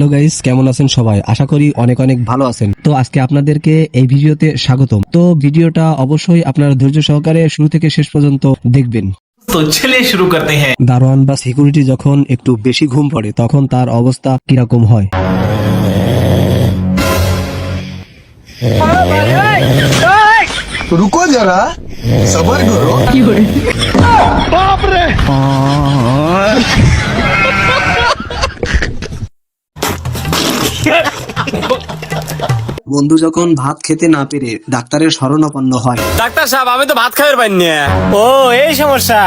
Hello guys কেমন আছেন সবাই? আশা করি অনেক অনেক ভালো আছেন। তো আজকে আপনাদেরকে এই ভিডিওতে স্বাগতম। তো ভিডিওটা অবশ্যই আপনারা ধৈর্য সহকারে শুরু থেকে শেষ পর্যন্ত দেখবেন। তো ছেলে শুরু করতে হ্যাঁ। দারোয়ান বা সিকিউরিটি যখন একটু বেশি ঘুম পড়ে তখন তার অবস্থা কীরকম হয়? রুকো যারা সবার করো কি বাপ রে বন্ধু যখন ভাত খেতে না পেরে ডাক্তারের শরণাপন্ন হয়। ডাক্তার সাহেব আমি তো ভাত খাইতে পারি না ও এই সমস্যা।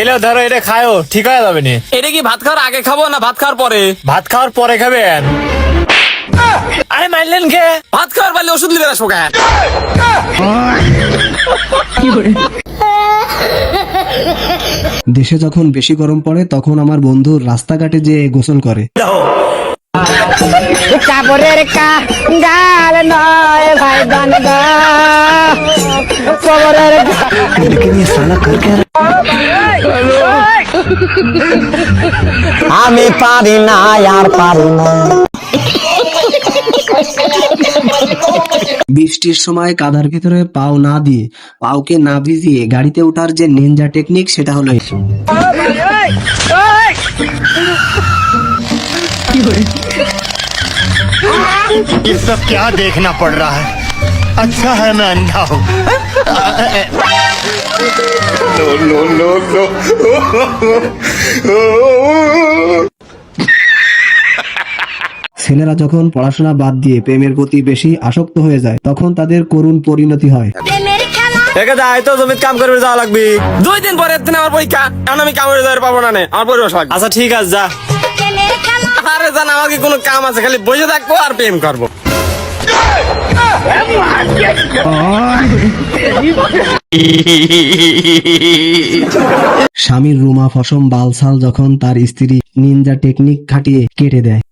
এলে ধরো এটা খায়ও ঠিক হয়ে যাবে নি। এটা কি ভাত খাওয়ার আগে খাব না ভাত খাওয়ার পরে? ভাত খাওয়ার পরে খাবেন। আরে মারলেন কে? ভাত খাওয়ার পারলে ওষুধ নিবে আসব কেন? দেশে যখন বেশি গরম পড়ে তখন আমার বন্ধু রাস্তাঘাটে যে গোসল করে। কাপড়ের গাল নয় ভাই কবরের আমি পারি না আর পারি না। বৃষ্টির সময় কাদার ভিতরে পাও না দিয়ে পাওকে না ভিজিয়ে গাড়িতে ওঠার যে নিনজা টেকনিক সেটা হলো এই। ये सब क्या देखना पड़ रहा है अच्छा है मैं अंधा हूँ ছেলেরা যখন পড়াশোনা বাদ দিয়ে প্রেমের প্রতি বেশি আসক্ত হয়ে যায় তখন তাদের করুণ পরিণতি হয় একে যাই তো জমিত কাম করে যাওয়া লাগবে দুই দিন পরে দিন আমার পরীক্ষা এখন আমি কাম করে যাওয়ার পাবো না নে, আমার পরিবেশ লাগবে আচ্ছা ঠিক আছে যা আরে জান আমার কি কোনো কাম আছে? খালি বসে থাকব আর প্রেম করব। স্বামীর রুমা ফসম বালসাল যখন তার স্ত্রী নিনজা টেকনিক খাটিয়ে কেটে দেয়।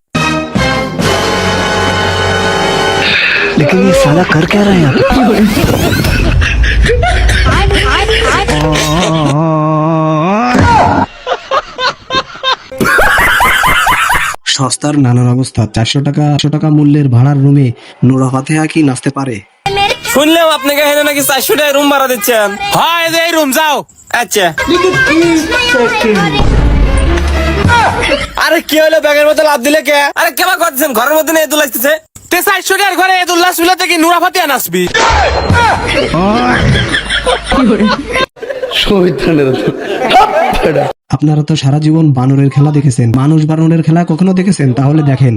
সস্তার নানান অবস্থা। চারশো টাকা চারশো টাকা মূল্যের ভাড়ার রুমে নোরা ফাতেহা কি নাচতে পারে? শুনলাম আপনাকে এখানে নাকি চারশো টাকা রুম ভাড়া দিচ্ছেন? হয় এই যে রুম যাও। আচ্ছা। আরে কি হলো? ব্যাগের মধ্যে লাভ দিলে কে? আরে কেমন করছেন? ঘরের মধ্যে নিয়ে আসতেছে তে চারশো টাকার ঘরে এদুল্লাহ সুল্লাহ থেকে নুরা ফাতিয়া নাচবি। আপনারা তো সারা জীবন বানরের খেলা দেখেছেন। মানুষ বানরের খেলা কখনো দেখেছেন? তাহলে দেখেন।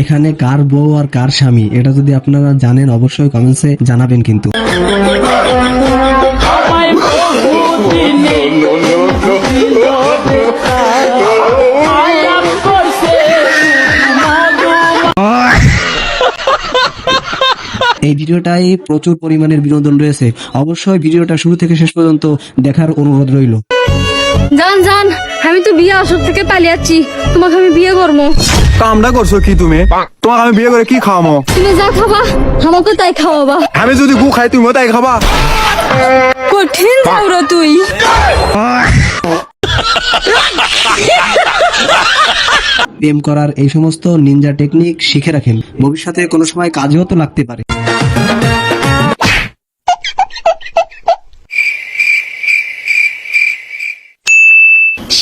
এখানে কার বউ আর কার স্বামী? এটা যদি আপনারা জানেন, অবশ্যই কমেন্টসে জানাবেন কিন্তু। এই ভিডিওটায় প্রচুর পরিমাণের বিনোদন রয়েছে। অবশ্যই ভিডিওটা শুরু থেকে শেষ পর্যন্ত দেখার অনুরোধ রইল। জান জান আমি তো বিয়ে অসুখ থেকে পালিয়ে যাচ্ছি তোমাকে আমি বিয়ে করব কামটা করছ কি তুমি? তোমাকে আমি বিয়ে করে কি খাওয়ামো? তুমি যা খাবা আমাকে তাই খাওয়াবা। আমি যদি গু খাই তুমিও তাই খাবা। কঠিন যাওরা তুই। প্রেম করার এই সমস্ত নিনজা টেকনিক শিখে রাখেন। ভবিষ্যতে কোনো সময় কাজেও তো লাগতে পারে।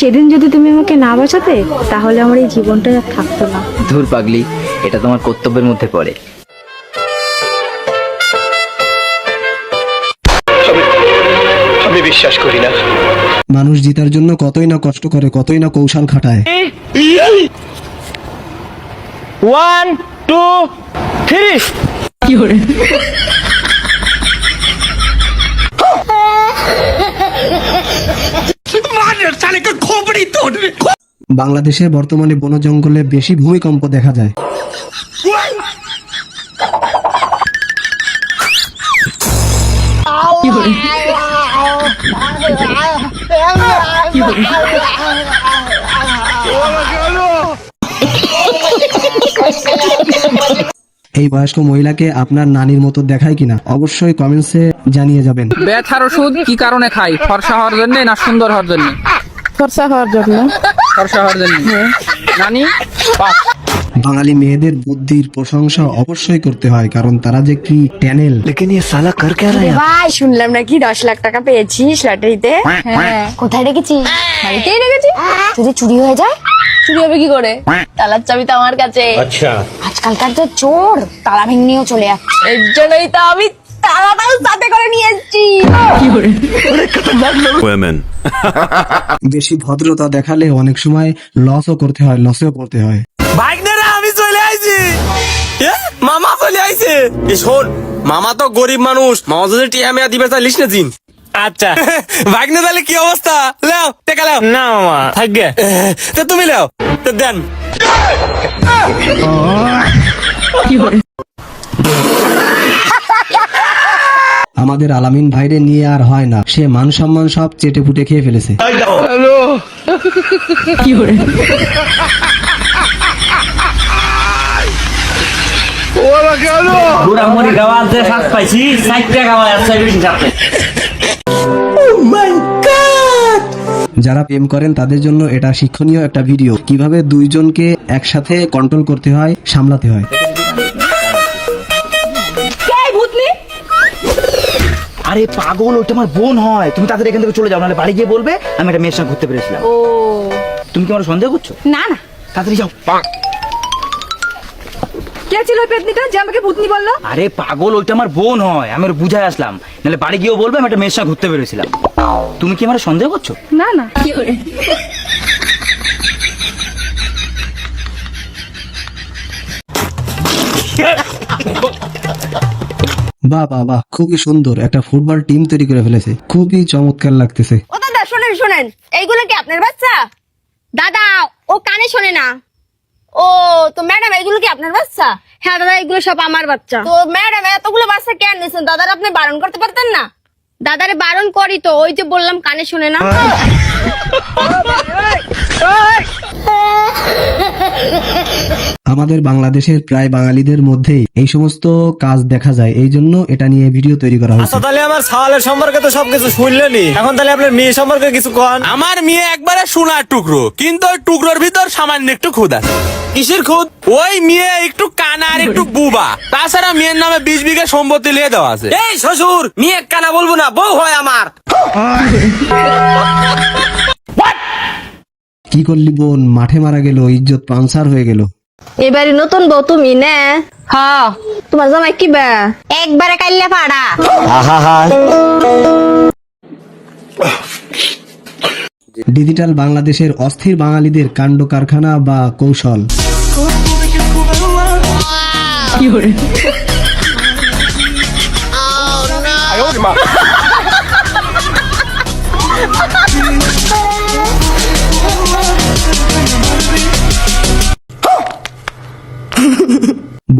সেদিন যদি তুমি আমাকে না বাঁচাতে তাহলে আমার এই জীবনটা আর থাকতো না। ধুর পাগলি এটা তোমার কর্তব্যের মধ্যে পড়ে। না। মানুষ জিতার জন্য কতই না কষ্ট করে কতই না কৌশল খাটায়। ওয়ান টু বাংলাদেশে বর্তমানে বন জঙ্গলে বেশি ভূমিকম্প দেখা যায়। এই বয়স্ক মহিলাকে আপনার নানির মতো দেখায় কিনা? অবশ্যই কমেন্টসে জানিয়ে যাবেন। ব্যথার ওষুধ কি কারণে খাই? ফর্সা হওয়ার জন্য না সুন্দর হওয়ার জন্য? ফর্সা হওয়ার জন্য। ফর্সা হওয়ার জন্য। নানি বাঙালি মেয়েদের বুদ্ধির প্রশংসা অবশ্যই করতে হয় কারণ তারা যে কি ট্যানেল ভাই শুনলাম নাকি দশ লাখ টাকা পেয়েছিস লটারিতে হ্যাঁ। কোথায় রেখেছিস? বাড়িতেই রেখেছি। যদি চুরি হয়ে যায়? চুরি হবে কি করে? তালার চাবি তো আমার কাছে। আচ্ছা। আজকালকার তো চোর তালা ভেঙেও চলে যাচ্ছে। এর জন্যই তো আমি তালাটাও সাথে করে নিয়ে এসেছি। বেশি ভদ্রতা দেখালে অনেক সময় লসও করতে হয় লসেও পড়তে হয়। ভাগ্নেরা আমি চলে আইছি। এ, মামা চলে আইছে। এ শোন মামা তো গরিব মানুষ। মামা যদি টিয়া মেয়া দিবে তাহলে লিস না দিন। আচ্ছা। ভাগ্নে তাহলে কি অবস্থা? লেও টেকা লেও। না মামা থাকবে। তো তুমি লেও। তো দেন। আমাদের আলামিন ভাইরে নিয়ে আর হয় না। সে মান সম্মান সব চেটে পুটে খেয়ে ফেলেছে। পাইছি সাইটটা গাওয়া আছে যারা প্রেম করেন তাদের জন্য এটা শিক্ষণীয় একটা ভিডিও। কীভাবে দুইজনকে একসাথে কন্ট্রোল করতে হয় সামলাতে হয়। আরে পাগল ওইটা আমার বোন হয়। তুমি তাদের এখান থেকে চলে যাও নাহলে বাড়ি গিয়ে বলবে আমি একটা মেয়ের সঙ্গে ঘুরতে পেরেছিলাম ও। তুমি কি আমার সন্দেহ করছ? না না। তাড়াতাড়ি যাও। কে ছিল ওই পেতনিটা যে আমাকে ভূতনি বলল? আরে পাগল ওইটা আমার বোন হয় আমি ওর বুঝায় আসলাম। নাহলে বাড়ি গিয়েও বলবে আমি একটা মেয়ের সঙ্গে ঘুরতে পেরেছিলাম তুমি কি আমার সন্দেহ করছ? না না। বাহ বাহ বাহ খুবই সুন্দর একটা ফুটবল টিম তৈরি করে ফেলেছে খুবই চমৎকার লাগতেছে ও দাদা শোনেন শোনেন এইগুলো কি আপনার বাচ্চা দাদা ও কানে শোনে না ও তো ম্যাডাম এগুলো কি আপনার বাচ্চা হ্যাঁ দাদা এগুলো সব আমার বাচ্চা তো ম্যাডাম এতগুলো বাচ্চা কেন নিয়েছেন দাদার আপনি বারণ করতে পারতেন না দাদারে বারণ করি তো ওই যে বললাম কানে শোনে না আমাদের বাংলাদেশের প্রায় বাঙালিদের মধ্যেই এই সমস্ত কাজ দেখা যায়। এই জন্য এটা নিয়ে ভিডিও তৈরি করা হয়েছে। আচ্ছা তাহলে আমার সাওয়ালের সম্পর্কে তো সবকিছু শুনলেনি এখন তাহলে আপনার মেয়ে সম্পর্কে কিছু কন। আমার মেয়ে একবারে সোনার টুকরো কিন্তু ওই টুকরোর ভিতর সামান্য একটু খুদ আছে। কিসের খুদ? ওই মেয়ে একটু কানা আর একটু বুবা। তাছাড়া মেয়ের নামে বিশ বিঘা সম্পত্তি লিয়ে দেওয়া আছে। এই শ্বশুর মেয়ে কানা বলব না বউ হয় আমার। কি করলি বোন? মাঠে মারা গেল ইজ্জত পানসার হয়ে গেল। এবারে নতুন বউ তুমি না। হ। তোমার জামাই কি বা? একবারে কাইলে পাড়া ডিজিটাল বাংলাদেশের অস্থির বাঙালিদের কাণ্ড কারখানা বা কৌশল।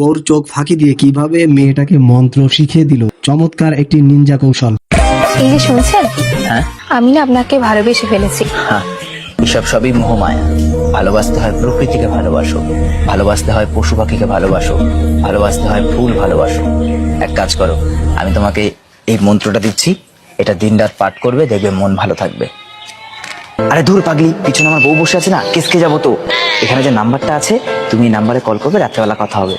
বউর চোখ ফাঁকি দিয়ে কীভাবে মেয়েটাকে মন্ত্র শিখিয়ে দিল? চমৎকার একটি নিনজা কৌশল। এই যে শুনছেন? আমি না আপনাকে ভালোবেসে ফেলেছি। হ্যাঁ এসব সবই মোহমায়া। ভালোবাসতে হয় প্রকৃতিকে ভালোবাসো। ভালোবাসতে হয় পশু পাখিকে ভালোবাসো। ভালোবাসতে হয় ফুল ভালোবাসো। এক কাজ করো আমি তোমাকে এই মন্ত্রটা দিচ্ছি। এটা দিনরাত পাঠ করবে দেখবে মন ভালো থাকবে। আরে দূর পাগলি পিছনে আমার বউ বসে আছে না? কেসকে যাব তো? এখানে যে নাম্বারটা আছে তুমি এই নাম্বারে কল করবে রাত্রেবেলা কথা হবে।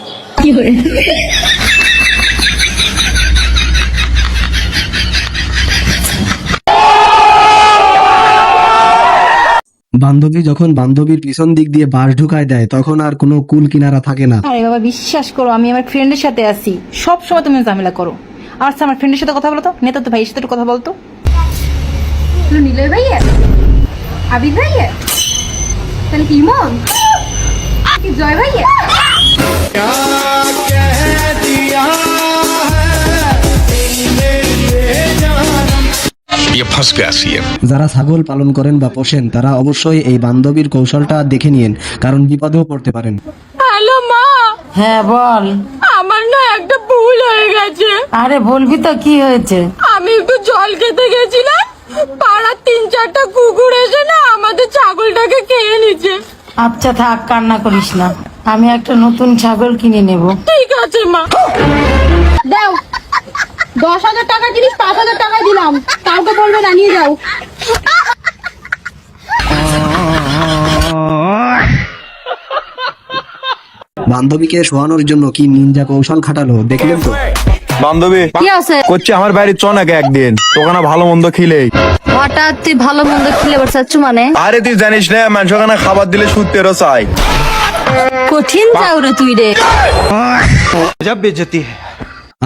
বান্ধবী যখন বান্ধবীর পিছন দিক দিয়ে বাঁশ ঢুকায় দেয় তখন আর কোনো কুল কিনারা থাকে না। আরে বাবা বিশ্বাস করো আমি আমার ফ্রেন্ডের সাথে আছি। সব সময় তুমি ঝামেলা করো। আচ্ছা আমার ফ্রেন্ডের সাথে কথা বলতো নেতা তো ভাইয়ের সাথে একটু কথা বলতো নিলয় ভাইয়া? আবির ভাইয়া? তাহলে কি মন কি জয় ভাইয়া? যারা ছাগল পালন করেন বা পোষেন তারা অবশ্যই এই বান্ধবীর কৌশলটা দেখে নিন কারণ বিপদেও পড়তে পারেন। হ্যালো মা! হ্যাঁ বল। আমার না একটা ভুল হয়ে গেছে। আরে বলবি তো কি হয়েছে? আমি একটু জল খেতে গেছিলাম। পাড়ার তিন চারটা কুকুর এসে না আমাদের ছাগলটাকে খেয়ে নিচ্ছে আচ্ছা থাক কান্না করিস না। আমি একটা নতুন ছাগল কিনে নেব। ঠিক আছে মা। দাও। দশ হাজার টাকা জিনিস পাঁচ হাজার টাকা দিলাম। কাউকে বলবে না নিয়ে যাও। বান্ধবীকে শোয়ানোর জন্য কি নিনজা কৌশল খাটালো দেখলেন তো? বান্ধবী কি আছে? করছি আমার বাড়ি চ নাকি একদিন? তোখানে ভালো মন্দ খিলে হঠাৎ তুই ভালো মন্দ খেলে বসাচ্ছু মানে? আরে তুই জানিস না মানুষ ওখানে খাবার দিলে সুতেরও চাই। কঠিন যাও রে। তুই রে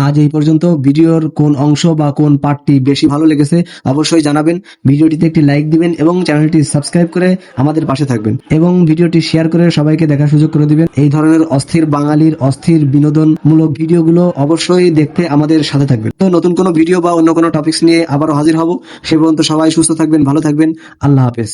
আজ এই পর্যন্ত। ভিডিওর কোন অংশ বা কোন পার্টটি বেশি ভালো লেগেছে অবশ্যই জানাবেন। ভিডিওটিতে একটি লাইক দিবেন এবং চ্যানেলটি সাবস্ক্রাইব করে আমাদের পাশে থাকবেন। এবং ভিডিওটি শেয়ার করে সবাইকে দেখার সুযোগ করে দিবেন। এই ধরনের অস্থির বাঙালির অস্থির বিনোদনমূলক ভিডিওগুলো অবশ্যই দেখতে আমাদের সাথে থাকবেন। তো নতুন কোনো ভিডিও বা অন্য কোনো টপিকস নিয়ে আবারও হাজির হব। সে পর্যন্ত সবাই সুস্থ থাকবেন, ভালো থাকবেন। আল্লাহ হাফেজ।